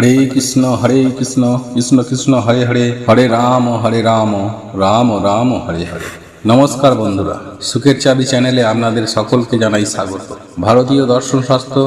হরে কৃষ্ণ হরে কৃষ্ণ কৃষ্ণ কৃষ্ণ, হরে হরে হরে রাম হরে রাম রাম রাম, হরে হরে। নমস্কার বন্ধুরা, সুখের চাবি চ্যানেলে আপনাদের সকলকে জানাই স্বাগত। ভারতীয় দর্শন শাস্ত্র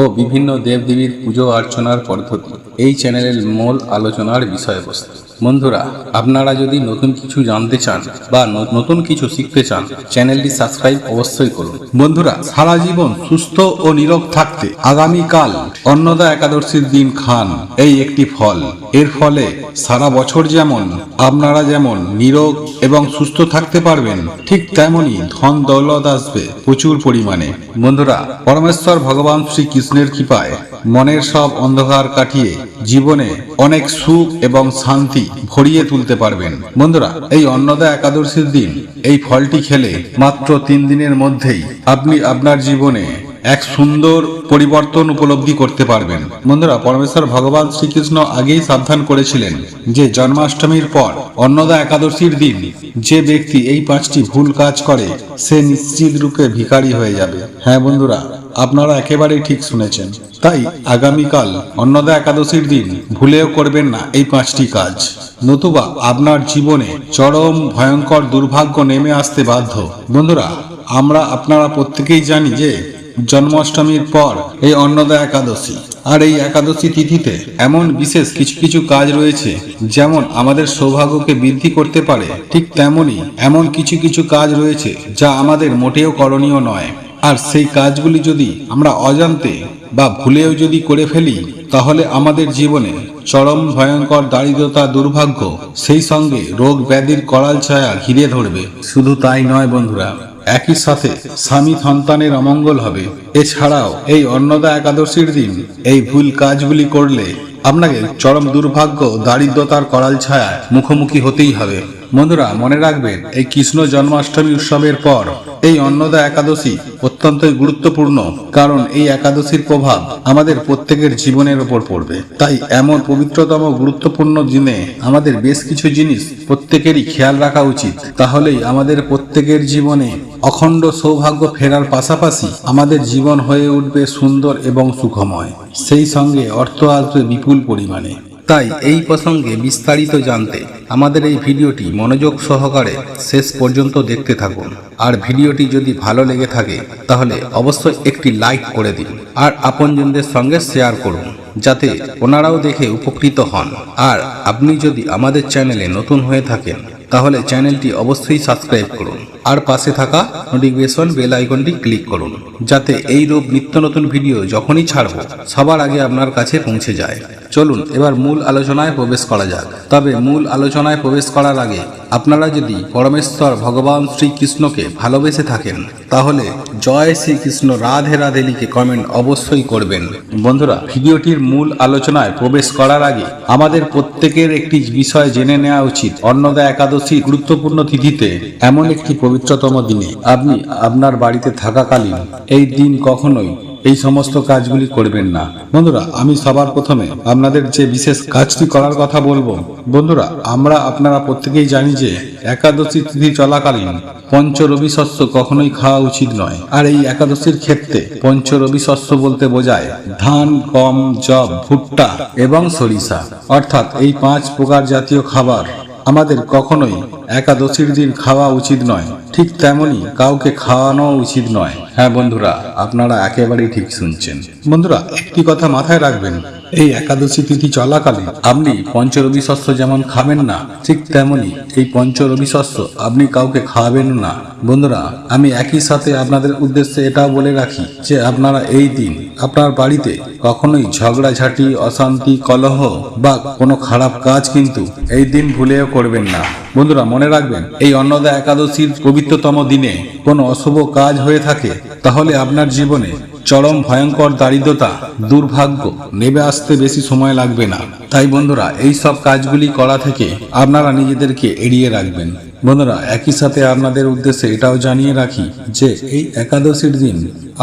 ও বিভিন্ন দেবদেবীর পুজো, অর্চনার পদ্ধতি, এই চ্যানেলের মূল আলোচনার বিষয়বস্তু। বন্ধুরা, আপনারা যদি নতুন কিছু জানতে চান বা নতুন কিছু শিখতে চান, চ্যানেলটি সাবস্ক্রাইব অবশ্যই করুন। বন্ধুরা, সারা জীবন সুস্থ ও নীরব থাকতে আগামীকাল অন্নদা একাদশীর দিন খান। এই একটি ফল। এর ফলে সারা বছর যেমন আপনারা যেমন নীরব এবং সুস্থ থাকতে পারবেন, ঠিক তেমনি ধন দৌলত আসবে প্রচুর পরিমাণে। বন্ধুরা, পরমেশ্বর ভগবান শ্রীকৃষ্ণের কৃপায় মনের সব অন্ধকার কাটিয়ে জীবনে অনেক সুখ এবং শান্তি ভরিয়ে তুলতে পারবেন। বন্ধুরা, এই অন্নদা একাদশীর দিন, এই ফলটি খেলে মাত্র তিন দিনের মধ্যেই আপনি আপনার জীবনে এক সুন্দর পরিবর্তন উপলব্ধি করতে পারবেন। বন্ধুরা, পরমেশ্বর ভগবান শ্রীকৃষ্ণ আগেই সাবধান করেছিলেন যে জন্মাষ্টমীর পর অন্নদা একাদশীর দিন যে ব্যক্তি এই পাঁচটি ভুল কাজ করে, সে নিশ্চিত রূপে ভিখারি হয়ে যাবে। হ্যাঁ বন্ধুরা আপনারা একেবারেই ঠিক শুনেছেন। তাই আগামীকাল, অন্নদা একাদশীর দিন, ভুলেও করবেন না এই পাঁচটি কাজ। নতুবা আপনার জীবনে চরম ভয়ঙ্কর দুর্ভাগ্য নেমে আসতে বাধ্য। বন্ধুরা, আমরা আপনারা প্রত্যেকেই জানি যে, জন্মাষ্টমীর পর এই অন্নদা একাদশী। আর এই একাদশী তিথিতে এমন বিশেষ কিছু কিছু কাজ রয়েছে, যেমন আমাদের সৌভাগ্যকে বৃদ্ধি করতে পারে, ঠিক তেমনি এমন কিছু কিছু কাজ রয়েছে, যা আমাদের মোটেও করণীয় নয়। আর সেই কাজগুলি যদি আমরা অজান্তে বা ভুলেও যদি করে ফেলি, তাহলে আমাদের জীবনে চরম ভয়ঙ্কর দারিদ্রতা, দুর্ভাগ্য, সেই সঙ্গে রোগ ব্যাধির করাল ছায়া ঘিরে ধরবে। শুধু তাই নয় বন্ধুরা, একই সাথে স্বামী সন্তানের অমঙ্গল হবে। এছাড়াও এই অন্নদা একাদশীর দিন এই ভুল কাজগুলি করলে আপনাকে চরম দুর্ভাগ্য, দারিদ্রতার করাল ছায়া মুখোমুখি হতেই হবে। বন্ধুরা, মনে রাখবেন, এই কৃষ্ণ জন্মাষ্টমী উৎসবের পর এই অন্নদা একাদশী অত্যন্তই গুরুত্বপূর্ণ, কারণ এই একাদশীর প্রভাব আমাদের প্রত্যেকের জীবনের ওপর পড়বে। তাই এমন পবিত্রতম, গুরুত্বপূর্ণ দিনে আমাদের বেশ কিছু জিনিস প্রত্যেকেরই খেয়াল রাখা উচিত। তাহলেই আমাদের প্রত্যেকের জীবনে অখণ্ড সৌভাগ্য ফেরার পাশাপাশি আমাদের জীবন হয়ে উঠবে সুন্দর এবং সুখময়। সেই সঙ্গে অর্থ আসবে বিপুল পরিমাণে। তাই এই প্রসঙ্গে বিস্তারিত জানতে আমাদের এই ভিডিওটি মনোযোগ সহকারে শেষ পর্যন্ত দেখতে থাকুন। আর ভিডিওটি যদি ভালো লেগে থাকে, তাহলে অবশ্যই একটি লাইক করে দিন। আর আপনজনদের সঙ্গে শেয়ার করুন, যাতে ওনারাও দেখে উপকৃত হন। আর আপনি যদি আমাদের চ্যানেলে নতুন হয়ে থাকেন তাহলে চ্যানেলটি অবশ্যই সাবস্ক্রাইব করুন। আর পাশে থাকা নোটিফিকেশন বেল আইকনটি ক্লিক করুন, যাতে এই রূপ নিত্য নতুন ভিডিও যখনই ছাড়ব, সবার আগে আপনার কাছে পৌঁছে যায়। চলুন, এবার মূল আলোচনায় প্রবেশ করা যাক। তবে মূল আলোচনায় প্রবেশ করার আগে আপনারা যদি পরমেশ্বর ভগবান শ্রীকৃষ্ণকে ভালোবেসে থাকেন, তাহলে জয় শ্রীকৃষ্ণ রাধে রাধে লিখে কমেন্ট অবশ্যই করবেন। বন্ধুরা, ভিডিওটির মূল আলোচনায় প্রবেশ করার আগে আমাদের প্রত্যেকের একটি বিষয় জেনে নেওয়া উচিত। অন্নদা একাদশী গুরুত্বপূর্ণ তিথিতে এমন একটি পবিত্রতম দিনে আপনি আপনার বাড়িতে থাকাকালীন এই দিন কখনোই এই সমস্ত কাজগুলি করবেন না। বন্ধুরা, আমি সবার প্রথমে আপনাদের যে বিশেষ কাজটি করার কথা বলব, বন্ধুরা, আমরা আপনারা প্রত্যেকেই জানি যে একাদশী তিথি চলাকালীন পঞ্চ রবি শস্য কখনোই খাওয়া উচিত নয়। আর এই একাদশীর ক্ষেত্রে পঞ্চ রবি শস্য বলতে বোঝায় ধান, গম জব ভুট্টা এবং সরিষা। অর্থাৎ এই পাঁচ প্রকার জাতীয় খাবার আমাদের কখনোই একাদশীর দিন খাওয়া উচিত নয়। ঠিক তেমনি কাউকে খাওয়ানো উচিত নয়। হ্যাঁ বন্ধুরা, আপনারা একেবারেই ঠিক শুনছেন। বন্ধুরা, একটি কথা মাথায় রাখবেন, এই একাদশী তিথি চলাকালীন আপনি পঞ্চরবি শস্য যেমন খাবেন না, ঠিক তেমনি এই পঞ্চরবি শস্য আপনি কাউকে খাওয়াবেন না। বন্ধুরা, আমি একই সাথে আপনাদের উদ্দেশ্যে এটাও বলে রাখি যে আপনারা এই দিন আপনার বাড়িতে কখনোই ঝগড়াঝাটি অশান্তি, কলহ বা কোনো খারাপ কাজ কিন্তু এই দিন ভুলেও করবেন না। বন্ধুরা, মনে রাখবেন, এই অন্নদা একাদশীর পবিত্রতম দিনে কোনো অশুভ কাজ হয়ে থাকে, তাহলে আপনার জীবনে চরম ভয়ঙ্কর দারিদ্রতা, দুর্ভাগ্য নেবে আসতে বেশি সময় লাগবে না। তাই বন্ধুরা, এই সব কাজগুলি করা থেকে আপনারা নিজেদেরকে এড়িয়ে রাখবেন। বন্ধুরা, একই সাথে আপনাদের উদ্দেশ্যে এটাও জানিয়ে রাখি যে এই একাদশীর দিন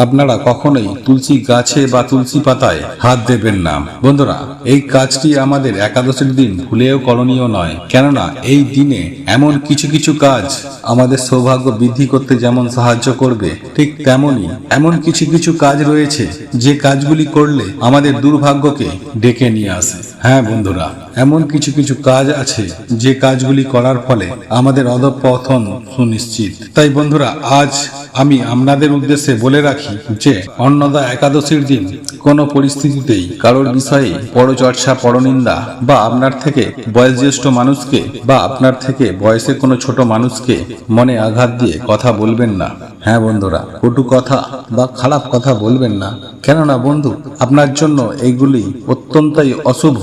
আপনারা কখনোই তুলসী গাছে বা তুলসী পাতায় হাত দেবেন না। বন্ধুরা, এই কাজটি আমাদের একাদশের দিন ভুলেও করণীয় নয়। কেননা, এই দিনে এমন কিছু কিছু কাজ আমাদের সৌভাগ্য বৃদ্ধি করতে যেমন সাহায্য করবে, ঠিক তেমনই এমন কিছু কিছু কাজ রয়েছে যে কাজগুলি করলে আমাদের দুর্ভাগ্যকে ডেকে নিয়ে আসে। হ্যাঁ বন্ধুরা, এমন কিছু কিছু কাজ আছে যে কাজগুলি করার ফলে আমাদের অধপতন সুনিশ্চিত। তাই বন্ধুরা, আজ আমি আপনাদের উদ্দেশ্যে বলে রাখি যে অন্নদা একাদশীর দিন কোনো পরিস্থিতিতেই কারোর বিষয়ে পরচর্চা, পরনিন্দা বা আপনার থেকে বয়োজ্যেষ্ঠ মানুষকে বা আপনার থেকে বয়সে কোনো ছোট মানুষকে মনে আঘাত দিয়ে কথা বলবেন না। হ্যাঁ বন্ধুরা, কটু কথা বা খারাপ কথা বলবেন না। কেননা বন্ধু, আপনার জন্য এইগুলি অত্যন্তই অশুভ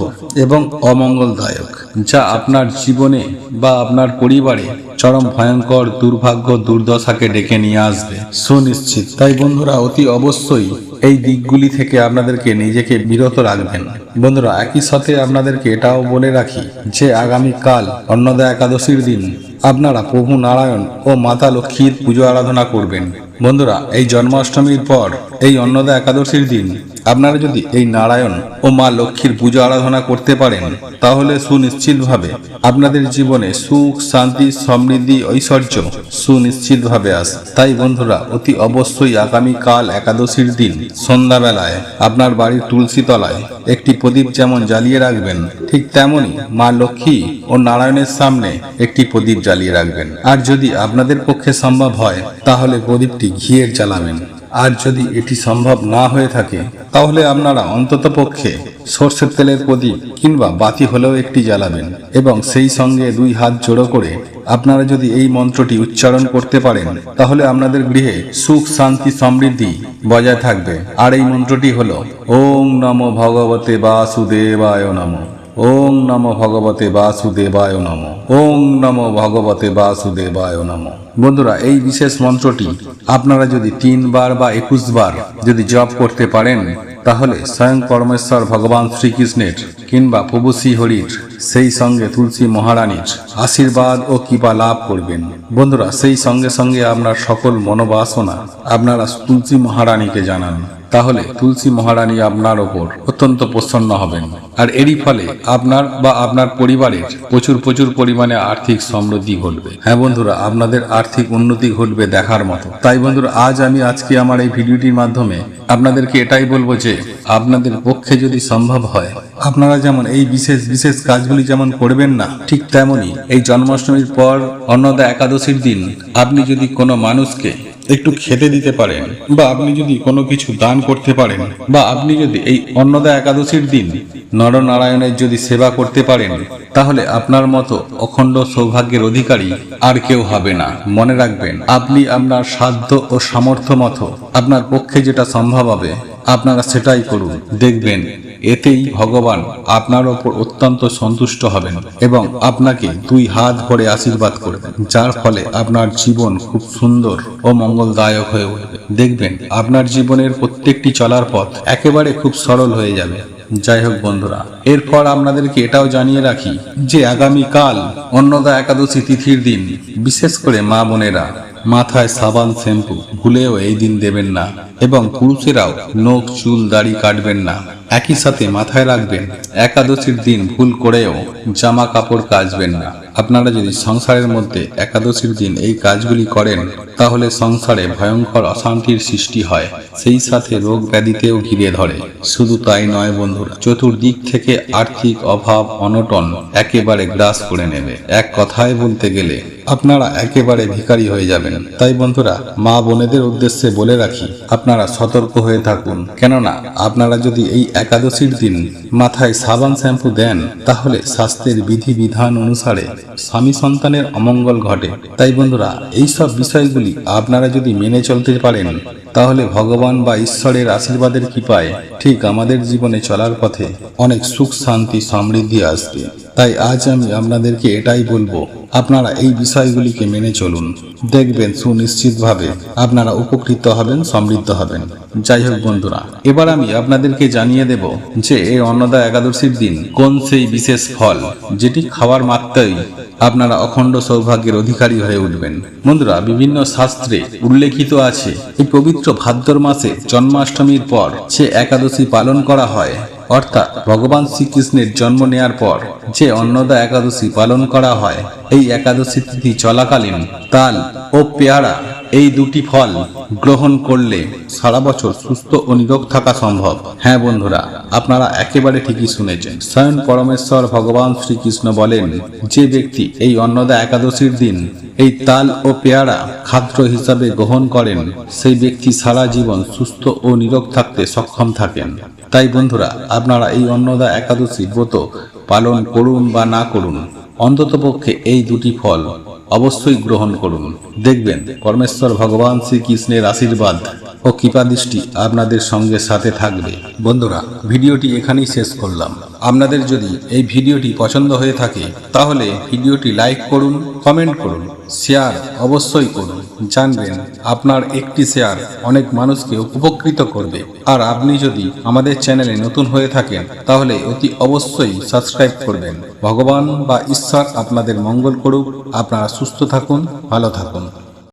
এবং অমঙ্গলদায়ক, যা আপনার জীবনে বা আপনার পরিবারে চরম ভয়ঙ্কর দুর্ভাগ্য দুর্দশাকে ডেকে নিয়ে আসবে। সুনিশ্চিত। তাই বন্ধুরা, অতি অবশ্যই এই দিকগুলি থেকে আপনাদেরকে নিজেকে বিরত রাখবেন। বন্ধুরা, একই সাথে আপনাদেরকে এটাও বলে রাখি যে আগামী কাল অন্নদা একাদশীর দিন আপনারা প্রভু নারায়ণ ও মাতা লক্ষ্মীর পুজো আরাধনা করবেন। বন্ধুরা, এই জন্মাষ্টমীর পর এই অন্নদা একাদশীর দিন আপনারা যদি এই নারায়ণ ও মা লক্ষ্মীর পুজো আরাধনা করতে পারেন, তাহলে সুনিশ্চিতভাবে আপনাদের জীবনে সুখ, শান্তি, সমৃদ্ধি, ঐশ্বর্য সুনিশ্চিতভাবে আসে। তাই বন্ধুরা, অতি অবশ্যই আগামী কাল একাদশীর দিন সন্ধ্যাবেলায় আপনার বাড়ির তুলসী তলায় একটি প্রদীপ যেমন জ্বালিয়ে রাখবেন, ঠিক তেমনি মা লক্ষ্মী ও নারায়ণের সামনে একটি প্রদীপ জ্বালিয়ে রাখবেন। আর যদি আপনাদের পক্ষে সম্ভব হয়, তাহলে প্রদীপটি ঘিয়ের জ্বালাবেন। আর যদি এটি সম্ভব না হয়ে থাকে, তাহলে আপনারা অন্তত পক্ষে সর্ষের তেলের প্রদীপ কিংবা বাতি হলেও একটি জ্বালাবেন এবং সেই সঙ্গে দুই হাত জোড়ো করে আপনারা যদি এই মন্ত্রটি উচ্চারণ করতে পারেন, তাহলে আপনাদের গৃহে সুখ, শান্তি, সমৃদ্ধি বজায় থাকবে। আর এই মন্ত্রটি হলো, ওম নম ভগবতে বাসুদেবায় নমঃ। ওং নম ভগবতে বাসুদেবায় নম। ওং নম ভগবতে বাসুদেবায় নম। বন্ধুরা, এই বিশেষ মন্ত্রটি আপনারা যদি তিনবার বা একুশ বার যদি জপ করতে পারেন, তাহলে স্বয়ং পরমেশ্বর ভগবান শ্রীকৃষ্ণের কিংবা প্রভু শ্রীহরির, সেই সঙ্গে তুলসী মহারানীর আশীর্বাদ ও কৃপা লাভ করবেন। বন্ধুরা, সেই সঙ্গে সঙ্গে আপনার সকল মনোবাসনা আপনারা তুলসী মহারানীকে জানান। তাহলে তুলসী মহারানী আপনার ওপর অত্যন্ত প্রসন্ন হবেন। আর এরই ফলে আপনার বা আপনার পরিবারের প্রচুর প্রচুর পরিমাণে আর্থিক সমৃদ্ধি ঘটবে। হ্যাঁ বন্ধুরা, আপনাদের আর্থিক উন্নতি ঘটবে দেখার মতো। তাই বন্ধুরা, আজ আমি আজকে আমার এই ভিডিওটির মাধ্যমে আপনাদেরকে এটাই বলব যে, আপনাদের পক্ষে যদি সম্ভব হয়, আপনারা যেমন এই বিশেষ বিশেষ কাজগুলি যেমন করবেন না, ঠিক তেমনি এই জন্মাষ্টমীর পর অন্নদা একাদশীর দিন আপনি যদি কোনো মানুষকে একটু খেতে দিতে পারেন। বা আপনি যদি কোনো কিছু দান করতে পারেন, বা আপনি যদি এই অন্নদা একাদশীর দিন নরনারায়ণের যদি সেবা করতে পারেন, তাহলে আপনার মতো অখণ্ড সৌভাগ্যের অধিকারী আর কেউ হবে না। মনে রাখবেন, আপনি আপনার সাধ্য ও সামর্থ্য মতো আপনার পক্ষে যেটা সম্ভব হবে, আপনারা সেটাই করুন। দেখবেন এতেই ভগবান আপনার ওপর অত্যন্ত সন্তুষ্ট হবেন এবং আপনাকে দুই হাত ভরে আশীর্বাদ করবেন, যার ফলে আপনার জীবন খুব সুন্দর ও মঙ্গলদায়ক হয়ে উঠবে। দেখবেন, আপনার জীবনের প্রত্যেকটি চলার পথ একেবারে খুব সরল হয়ে যাবে। যাই হোক বন্ধুরা, এরপর আপনাদেরকে এটাও জানিয়ে রাখি যে আগামী কাল অন্নদা একাদশী তিথির দিন, বিশেষ করে মা বোনেরা মাথায় সাবান, শ্যাম্পু, ভুলেও এই দিন দেবেন না এবং পুরুষেরাও নখ, চুল, দাড়ি কাটবেন না। একই সাথে মাথায় রাখবেন, একাদশীর দিন ভুল করেও জামা কাপড় কাচবেন না। আপনারা যদি সংসারের মধ্যে একাদশীর দিন এই কাজগুলি করেন, তাহলে সংসারে ভয়ঙ্কর অশান্তির সৃষ্টি হয়, সেই সাথে রোগ ব্যাধিতেও ঘিরে ধরে। শুধু তাই নয় বন্ধুরা, চতুর্দিক থেকে আর্থিক অভাব, অনটন একেবারে গ্রাস করে নেবে। এক কথায় বলতে গেলে আপনারা একেবারে ভিখারি হয়ে যাবেন। তাই বন্ধুরা, মা বোনেদের উদ্দেশ্যে বলে রাখি, আপনারা সতর্ক হয়ে থাকুন। কেননা, আপনারা যদি এই একাদশীর দিন মাথায় সাবান শ্যাম্পু দেন, তাহলে স্বাস্থ্যের বিধি বিধান অনুসারে স্বামী সন্তানের অমঙ্গল ঘটে। তাই বন্ধুরা এই সব বিষয়গুলি আপনারা যদি মেনে চলতে পারেন, তাহলে ভগবান বা ঈশ্বরের আশীর্বাদের কৃপায় ঠিক আমাদের জীবনে চলার পথে অনেক সুখ, শান্তি, সমৃদ্ধি আসবে। তাই আজ আমি আপনাদেরকে এটাই বলব, আপনারা এই বিষয়গুলিকে মেনে চলুন। দেখবেন সুনিশ্চিতভাবে আপনারা উপকৃত হবেন, সমৃদ্ধ হবেন। যাই হোক বন্ধুরা, এবার আমি আপনাদেরকে জানিয়ে দেব যে এই অন্নদা একাদশীর দিন কোন সেই বিশেষ ফল যেটি খাওয়ার মাত্রই আপনারা অখণ্ড সৌভাগ্যের অধিকারী হয়ে উঠবেন। বন্ধুরা, বিভিন্ন শাস্ত্রে উল্লেখিত আছে, এই পবিত্র ভাদ্র মাসে জন্মাষ্টমীর পর সে একাদশী পালন করা হয় অর্থাৎ ভগবান শ্রীকৃষ্ণের জন্ম নেয়ার পর যে অন্নদা একাদশী পালন করা হয়, এই একাদশী তিথি চলাকালীন তাল ও পেয়ারা এই দুটি ফল গ্রহণ করলে সারা বছর সুস্থ ও নিরোগ থাকা সম্ভব। হ্যাঁ বন্ধুরা, আপনারা একেবারে ঠিকই শুনেছেন। স্বয়ং পরমেশ্বর ভগবান শ্রীকৃষ্ণ বলেন, যে ব্যক্তি এই অন্নদা একাদশীর দিন এই তাল ও পেয়ারা খাদ্য হিসাবে গ্রহণ করেন, সেই ব্যক্তি সারা জীবন সুস্থ ও নিরোগ থাকতে সক্ষম থাকেন। তাই বন্ধুরা, আপনারা এই অন্নদা একাদশী ব্রত পালন করুন বা না করুন, অন্ততপক্ষে এই দুটি ফল অবশ্যই গ্রহণ করুন। দেখবেন পরমেশ্বর ভগবান শ্রীকৃষ্ণের আশীর্বাদ। ও কৃপাদৃষ্টি আপনাদের সঙ্গে সাথে থাকবে। বন্ধুরা, ভিডিওটি এখানেই শেষ করলাম। আপনাদের যদি এই ভিডিওটি পছন্দ হয়ে থাকে, তাহলে ভিডিওটি লাইক করুন, কমেন্ট করুন, শেয়ার অবশ্যই করুন। জানবেন আপনার একটি শেয়ার অনেক মানুষকে উপকৃত করবে। আর আপনি যদি আমাদের চ্যানেলে নতুন হয়ে থাকেন, তাহলে অতি অবশ্যই সাবস্ক্রাইব করবেন। ভগবান বা ঈশ্বর আপনাদের মঙ্গল করুক। আপনারা সুস্থ থাকুন, ভালো থাকুন।